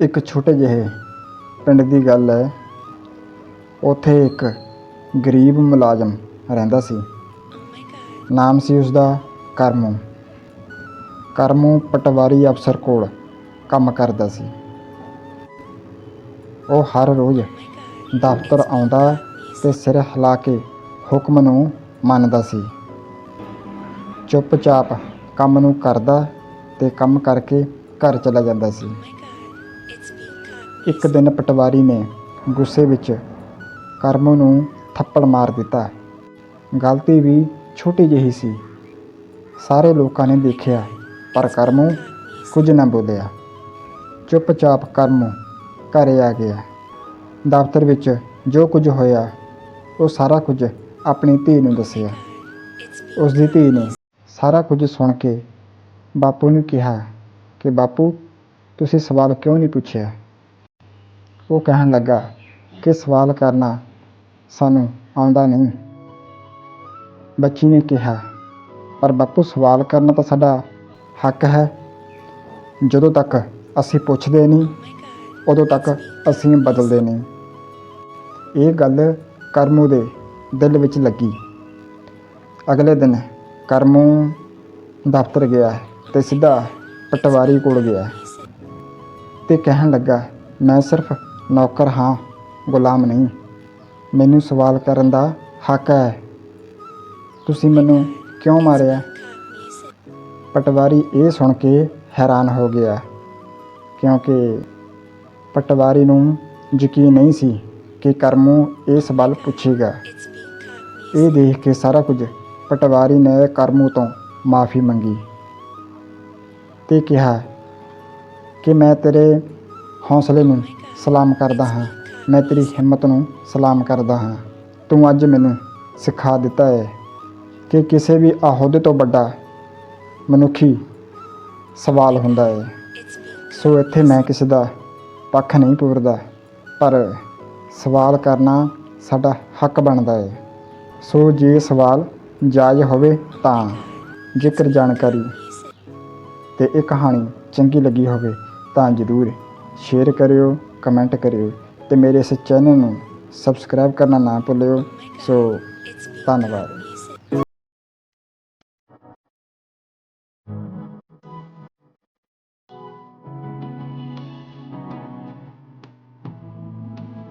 ਇੱਕ ਛੋਟੇ ਜਿਹੇ ਪਿੰਡ ਦੀ ਗੱਲ ਹੈ। ਉੱਥੇ ਇੱਕ ਗਰੀਬ ਮੁਲਾਜ਼ਮ ਰਹਿੰਦਾ ਸੀ। ਨਾਮ ਸੀ ਉਸਦਾ ਕਰਮੂ। ਕਰਮੂ ਪਟਵਾਰੀ ਅਫਸਰ ਕੋਲ ਕੰਮ ਕਰਦਾ ਸੀ। ਉਹ ਹਰ ਰੋਜ਼ ਦਫ਼ਤਰ ਆਉਂਦਾ ਤੇ ਸਿਰ ਹਿਲਾ ਕੇ ਹੁਕਮ ਨੂੰ ਮੰਨਦਾ ਸੀ। ਚੁੱਪਚਾਪ ਕੰਮ ਨੂੰ ਕਰਦਾ ਤੇ ਕੰਮ ਕਰਕੇ ਘਰ ਚਲਾ ਜਾਂਦਾ ਸੀ। ਇੱਕ ਦਿਨ ਪਟਵਾਰੀ ਨੇ ਗੁੱਸੇ ਵਿੱਚ ਕਰਮ ਨੂੰ ਥੱਪੜ ਮਾਰ ਦਿੱਤਾ। ਗਲਤੀ ਵੀ ਛੋਟੀ ਜਿਹੀ ਸੀ। ਸਾਰੇ ਲੋਕਾਂ ਨੇ ਦੇਖਿਆ, ਪਰ ਕਰਮੂ ਕੁਝ ਨਾ ਬੋਲਿਆ। ਚੁੱਪਚਾਪ ਕਰਮੂ ਘਰੇ ਆ ਗਿਆ। ਦਫ਼ਤਰ ਵਿੱਚ ਜੋ ਕੁਝ ਹੋਇਆ, ਉਹ ਸਾਰਾ ਕੁਝ ਆਪਣੀ ਧੀ ਨੂੰ ਦੱਸਿਆ। ਉਸ ਦੀ ਧੀ ਨੇ ਸਾਰਾ ਕੁਝ ਸੁਣ ਕੇ ਬਾਪੂ ਨੂੰ ਕਿਹਾ ਕਿ, ਬਾਪੂ ਤੁਸੀਂ ਸਵਾਲ ਕਿਉਂ ਨਹੀਂ ਪੁੱਛਿਆ? ਉਹ ਕਹਿਣ ਲੱਗਾ ਕਿ ਸਵਾਲ ਕਰਨਾ ਸਾਨੂੰ ਆਉਂਦਾ ਨਹੀਂ। ਬੱਚੀ ਨੇ ਕਿਹਾ, ਪਰ ਬਾਪੂ, ਸਵਾਲ ਕਰਨਾ ਤਾਂ ਸਾਡਾ ਹੱਕ ਹੈ। ਜਦੋਂ ਤੱਕ ਅਸੀਂ ਪੁੱਛਦੇ ਨਹੀਂ, ਉਦੋਂ ਤੱਕ ਅਸੀਂ ਬਦਲਦੇ ਨਹੀਂ। ਇਹ ਗੱਲ ਕਰਮੂ ਦੇ ਦਿਲ ਵਿੱਚ ਲੱਗੀ। ਅਗਲੇ ਦਿਨ ਕਰਮੂ ਦਫ਼ਤਰ ਗਿਆ ਤੇ ਸਿੱਧਾ ਪਟਵਾਰੀ ਕੋਲ ਗਿਆ। ਤੇ ਕਹਿਣ ਲੱਗਾ, ਮੈਂ ਸਿਰਫ ਨੌਕਰ ਹਾਂ, ਗੁਲਾਮ ਨਹੀਂ। ਮੈਨੂੰ ਸਵਾਲ ਕਰਨ ਦਾ ਹੱਕ ਹੈ। ਤੁਸੀਂ ਮੈਨੂੰ ਕਿਉਂ ਮਾਰਿਆ? ਪਟਵਾਰੀ ਇਹ ਸੁਣ ਕੇ ਹੈਰਾਨ ਹੋ ਗਿਆ, ਕਿਉਂਕਿ ਪਟਵਾਰੀ ਨੂੰ ਯਕੀਨ ਨਹੀਂ ਸੀ ਕਿ ਕਰਮੂ ਇਹ ਸਵਾਲ ਪੁੱਛੇਗਾ। ਇਹ ਦੇਖ ਕੇ ਸਾਰਾ ਕੁਝ ਪਟਵਾਰੀ ਨੇ ਕਰਮੂ ਤੋਂ ਮਾਫੀ ਮੰਗੀ ਤੇ ਕਿਹਾ ਕਿ ਮੈਂ ਤੇਰੇ ਹੌਸਲੇ ਨੂੰ ਸਲਾਮ ਕਰਦਾ ਹਾਂ। ਮੈਂ ਤੇਰੀ ਹਿੰਮਤ ਨੂੰ ਸਲਾਮ ਕਰਦਾ ਹਾਂ। ਤੂੰ ਅੱਜ ਮੈਨੂੰ ਸਿਖਾ ਦਿੱਤਾ ਹੈ ਕਿ ਕਿਸੇ ਵੀ ਅਹੁਦੇ ਤੋਂ ਵੱਡਾ ਮਨੁੱਖੀ ਸਵਾਲ ਹੁੰਦਾ ਹੈ। ਸੋ ਇੱਥੇ ਮੈਂ ਕਿਸੇ ਦਾ ਪੱਖ ਨਹੀਂ ਪੂਰਦਾ ਪਰ ਸਵਾਲ ਕਰਨਾ ਸਾਡਾ ਹੱਕ ਬਣਦਾ ਹੈ। ਸੋ ਜੇ ਸਵਾਲ ਜਾਇਜ਼ ਹੋਵੇ ਤਾਂ ਜੇਕਰ ਜਾਣਕਾਰੀ ਤੇ ਇਹ ਕਹਾਣੀ ਚੰਗੀ ਲੱਗੀ ਹੋਵੇ ਤਾਂ ਜ਼ਰੂਰ ਸ਼ੇਅਰ ਕਰਿਓ ਕਮੈਂਟ ਕਰਿਓ ਤੇ ਮੇਰੇ ਇਸ ਚੈਨਲ ਨੂੰ ਸਬਸਕ੍ਰਾਈਬ ਕਰਨਾ ਨਾ ਭੁੱਲਿਓ। ਸੋ ਧੰਨਵਾਦ।